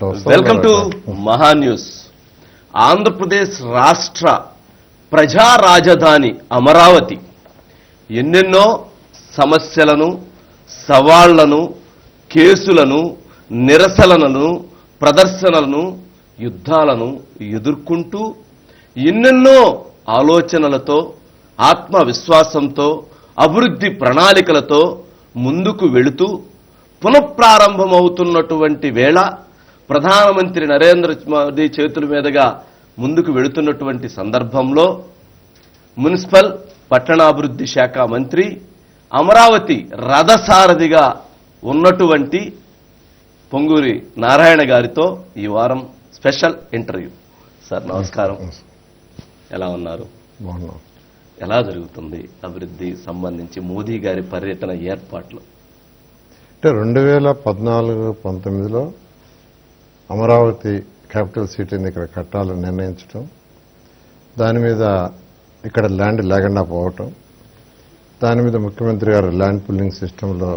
Welcome to Maha news. Andhra Pradesh రాష్ట్ర ప్రజా రాజధాని అమరావతి. ఎన్నెన్నో సమస్యలను సవాళ్ళను కేసులను నిరసనలను ప్రదర్శనలను యుద్ధాలను ఎదుర్కొంటూ ఎన్నెన్నో ఆలోచనలతో ఆత్మవిశ్వాసంతో అభివృద్ధి ప్రణాళికలతో ముందుకు వెళుతూ పునఃప్రారంభమవుతున్నటువంటి వేళ ప్రధానమంత్రి నరేంద్ర మోదీ చేతుల మీదుగా ముందుకు వెళుతున్నటువంటి సందర్భంలో మున్సిపల్ పట్టణాభివృద్ధి శాఖ మంత్రి అమరావతి రథసారథిగా ఉన్నటువంటి పొంగూరి నారాయణ గారితో ఈ వారం స్పెషల్ ఇంటర్వ్యూ. సార్ నమస్కారం. ఎలా ఉన్నారు? ఎలా జరుగుతుంది అభివృద్ధి సంబంధించి మోదీ గారి పర్యటన ఏర్పాట్లు? అంటే రెండు వేల పద్నాలుగు పంతొమ్మిదిలో అమరావతి క్యాపిటల్ సిటీని ఇక్కడ కట్టాలని నిర్ణయించడం దాని మీద ఇక్కడ ల్యాండ్ లేకుండా పోవటం దాని మీద ముఖ్యమంత్రి గారు ల్యాండ్ పుల్లింగ్ సిస్టంలో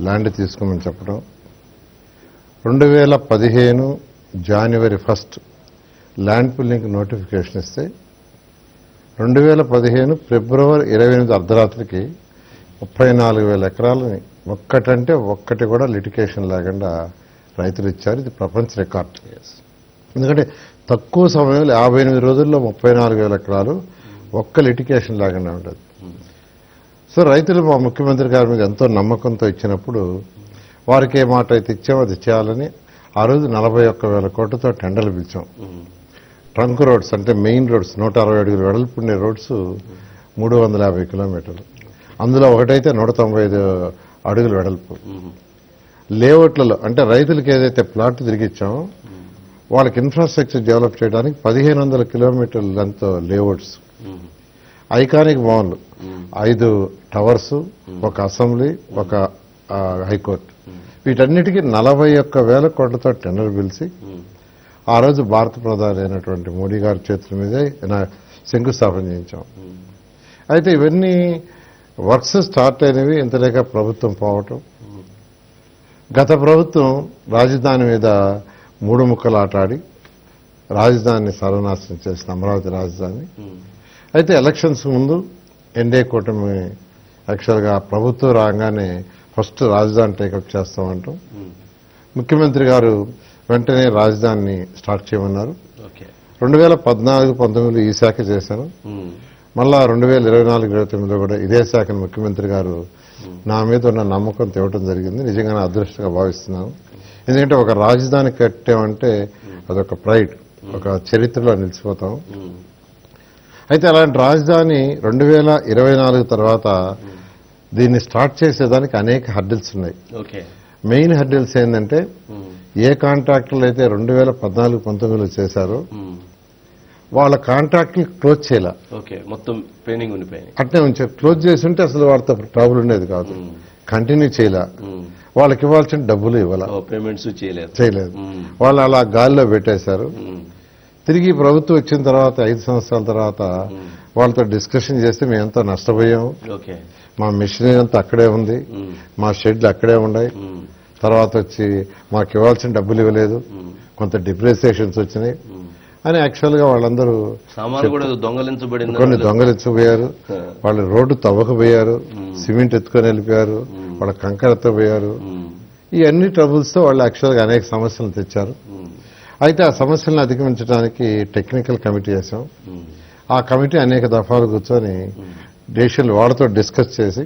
ల్యాండ్ తీసుకోమని చెప్పడం రెండు వేల పదిహేను జనవరి ఫస్ట్ ల్యాండ్ పుల్లింగ్ నోటిఫికేషన్ ఇస్తే రెండు వేల పదిహేను ఫిబ్రవరి ఇరవై ఎనిమిది అర్ధరాత్రికి ముప్పై నాలుగు వేల ఎకరాలని ఒక్కటంటే ఒక్కటి కూడా లిటికేషన్ లేకుండా రైతులు ఇచ్చారు. ఇది ప్రపంచ రికార్డ్. ఎందుకంటే తక్కువ సమయంలో యాభై ఎనిమిది రోజుల్లో ముప్పై నాలుగు వేల ఎకరాలు ఒక్క లిటికేషన్ లేకుండా ఉండదు. సో రైతులు మా ముఖ్యమంత్రి గారి మీద ఎంతో నమ్మకంతో ఇచ్చినప్పుడు వారికి ఏ మాట అయితే ఇచ్చామో అది చేయాలని ఆ రోజు నలభై ఒక్క వేల కోట్లతో టెండర్లు పిలిచాం. ట్రంక్ రోడ్స్ అంటే మెయిన్ రోడ్స్ నూట అరవై అడుగులు వెడల్పుండే రోడ్స్ మూడు వందల యాభై కిలోమీటర్లు. అందులో ఒకటైతే నూట తొంభై ఐదు అడుగులు వెడల్పు. లేఅవుట్లలో అంటే రైతులకు ఏదైతే ప్లాట్ తిరిగిచ్చామో వాళ్ళకి ఇన్ఫ్రాస్ట్రక్చర్ డెవలప్ చేయడానికి పదిహేను వందల కిలోమీటర్ల లెంత్ లేఅవుట్స్ ఐకానిక్ భవన్లు ఐదు టవర్స్ ఒక అసెంబ్లీ ఒక హైకోర్టు. వీటన్నిటికీ నలభై ఒక్క వేల కోట్లతో టెండర్ పిలిచి ఆ రోజు భారత ప్రధాని అయినటువంటి మోడీ గారి చేతుల మీదే శంకుస్థాపన చేయించాం. అయితే ఇవన్నీ వర్క్స్ స్టార్ట్ అయినవి ఇంతలేక ప్రభుత్వం పోవటం గత ప్రభుత్వం రాజధాని మీద మూడు ముక్కలు ఆటాడి రాజధానిని సర్వనాశనం చేసిన అమరావతి రాజధాని. అయితే ఎలక్షన్స్ ముందు ఎన్డీఏ కూటమి యాక్చువల్గా ప్రభుత్వం రాగానే ఫస్ట్ రాజధాని టేకప్ చేస్తామంటాం. ముఖ్యమంత్రి గారు వెంటనే రాజధానిని స్టార్ట్ చేయమన్నారు. రెండు వేల పద్నాలుగు పంతొమ్మిదిలో ఈ శాఖ చేశాను మళ్ళా రెండు వేల ఇరవై నాలుగు ఇరవై తొమ్మిదిలో కూడా ఇదే శాఖను ముఖ్యమంత్రి గారు నా మీద ఉన్న నమ్మకం తేవటం జరిగింది. నిజంగా నా అదృష్టంగా భావిస్తున్నాను ఎందుకంటే ఒక రాజధాని కట్టామంటే అదొక ప్రైడ్ ఒక చరిత్రలో నిలిచిపోతాం. అయితే అలాంటి రాజధాని రెండు వేల ఇరవై నాలుగు తర్వాత దీన్ని స్టార్ట్ చేసేదానికి అనేక హర్డిల్స్ ఉన్నాయి. మెయిన్ హర్డిల్స్ ఏంటంటే ఏ కాంట్రాక్టర్లు అయితే రెండు వేల పద్నాలుగు పంతొమ్మిదిలో చేశారో వాళ్ళ కాంట్రాక్ట్లు క్లోజ్ చేయాల. ఓకే మొత్తం అట్నే ఉంచారు క్లోజ్ చేసి ఉంటే అసలు వాళ్ళతో ట్రబుల్ ఉండేది కాదు. కంటిన్యూ చేయలే. వాళ్ళకి ఇవ్వాల్సిన డబ్బులు ఇవ్వాల. పేమెంట్స్ చేయలేదు. చేయలేదు. వాళ్ళు అలా గాలిలో పెట్టేశారు. తిరిగి ప్రభుత్వం వచ్చిన తర్వాత ఐదు సంవత్సరాల తర్వాత వాళ్ళతో డిస్కషన్ చేస్తే మేము ఎంతో నష్టపోయాము. ఓకే. మా మిషనరీ అంతా అక్కడే ఉంది. మా షెడ్లు అక్కడే ఉన్నాయి. తర్వాత వచ్చి మాకు ఇవ్వాల్సిన డబ్బులు ఇవ్వలేదు. కొంత డిప్రిసియేషన్స్ వచ్చినాయి. అని యాక్చువల్గా వాళ్ళందరూ సామాను కూడా ఏదో దొంగలించబడింది కొన్ని దొంగలించబోయారు. వాళ్ళు రోడ్డు తవ్వకపోయారు. సిమెంట్ ఎత్తుకొని వెళ్ళిపోయారు. వాళ్ళ కంకర ఎత్తపోయారు ఈ అన్ని ట్రబుల్స్తో వాళ్ళు యాక్చువల్గా అనేక సమస్యలు తెచ్చారు. అయితే ఆ సమస్యలను అధిగమించడానికి టెక్నికల్ కమిటీ వేసాం ఆ కమిటీ అనేక దఫాలు కూర్చొని దేశాలు వాళ్ళతో డిస్కస్ చేసి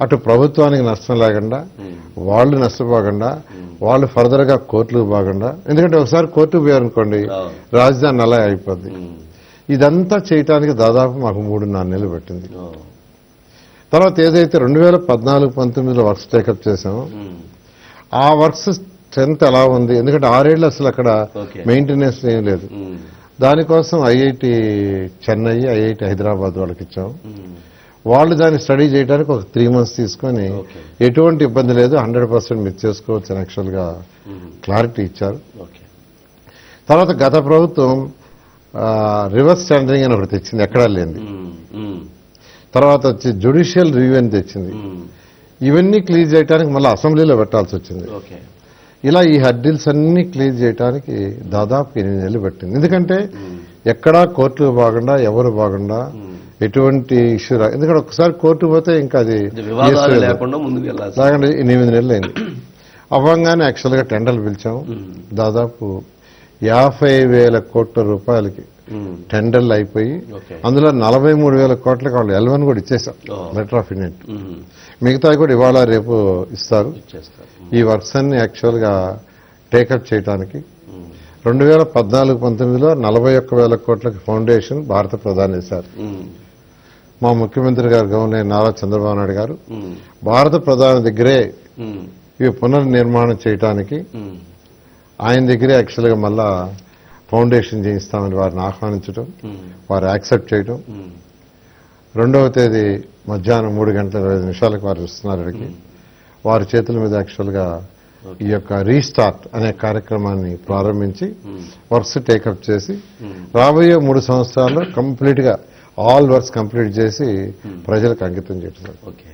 అటు ప్రభుత్వానికి నష్టం లేకుండా వాళ్ళు నష్టపోకుండా వాళ్ళు ఫర్దర్గా కోర్టులకు పోకుండా ఎందుకంటే ఒకసారి కోర్టుకు పోయారనుకోండి అవును. రాజధాని అలా అయిపోద్ది ఇదంతా చేయటానికి దాదాపు మాకు మూడున్నర నెలలు పట్టింది ఓ. తర్వాత ఏదైతే రెండు వేల పద్నాలుగు పంతొమ్మిదిలో వర్క్స్ టేకప్ చేసామో. ఆ వర్క్స్ స్ట్రెంత్ ఎలా ఉంది ఎందుకంటే ఆరేళ్ళు అసలు అక్కడ. మెయింటెనెన్స్ ఏం లేదు. దానికోసం ఐఐటి చెన్నై ఐఐటి హైదరాబాద్ వాళ్ళకి ఇచ్చాం. వాళ్ళు దాన్ని స్టడీ చేయడానికి ఒక త్రీ మంత్స్ తీసుకొని. ఎటువంటి ఇబ్బంది లేదు హండ్రెడ్ పర్సెంట్ మీరు చేసుకోవచ్చు అని యాక్చువల్గా మ్మ్. క్లారిటీ ఇచ్చారు ఓకే తర్వాత గత ప్రభుత్వం రివర్స్ టెండరింగ్ అని ఒకటి తెచ్చింది ఎక్కడా లేనిది. మ్మ్. తర్వాత వచ్చి జ్యుడిషియల్ రివ్యూ అని తెచ్చింది. ఇవన్నీ క్లియర్ చేయడానికి మళ్ళీ అసెంబ్లీలో పెట్టాల్సి వచ్చింది ఇలా ఈ హడ్డిల్స్ అన్ని క్లియర్ చేయడానికి దాదాపు ఎనిమిది నెలలు పట్టింది ఎందుకంటే ఎక్కడా కోర్టుకు బాగుండా ఎవరు బాగుండా ఎటువంటి ఇష్యూ రా ఎందుకంటే ఒకసారి కోర్టు పోతే ఇంకా అది. లేకుండా ఎనిమిది నెలలు అయింది అవ్వంగానే యాక్చువల్గా టెండర్లు పిలిచాము దాదాపు యాభై వేల కోట్ల రూపాయలకి ఉమ్. టెండర్లు అయిపోయి అందులో నలభై మూడు వేల కోట్లకి వాళ్ళు ఎల్వన్ కూడా ఇచ్చేసాం. Letter of indent. మిగతా కూడా ఇవాళ రేపు ఇస్తారు ఈ వర్క్స్ అన్ని యాక్చువల్గా టేకప్ చేయడానికి ఉమ్. రెండు వేల పద్నాలుగు పంతొమ్మిదిలో నలభై ఒక్క వేల కోట్లకి ఫౌండేషన్ భారత ప్రధాని ఉమ్. మా ముఖ్యమంత్రి గారు గవర్నర్ నారా చంద్రబాబు నాయుడు గారు. భారత ప్రధాని దగ్గరే. ఇవి పునర్నిర్మాణం చేయడానికి ఉమ్. ఆయన దగ్గరే యాక్చువల్గా మళ్ళా ఫౌండేషన్ చేయిస్తామని వారిని ఆహ్వానించడం. వారు యాక్సెప్ట్ చేయడం. రెండవ తేదీ మధ్యాహ్నం మూడు గంటల ఇరవై నిమిషాలకు వారు వస్తున్నారు ఇక్కడికి వారి చేతుల మీద యాక్చువల్గా ఈ యొక్క రీస్టార్ట్ అనే కార్యక్రమాన్ని ప్రారంభించి వర్క్స్ టేకప్ చేసి రాబోయే మూడు సంవత్సరాల్లో కంప్లీట్గా ఆల్ వర్క్స్ కంప్లీట్ చేసి ప్రజలకు అంకితం చేయడం ఓకే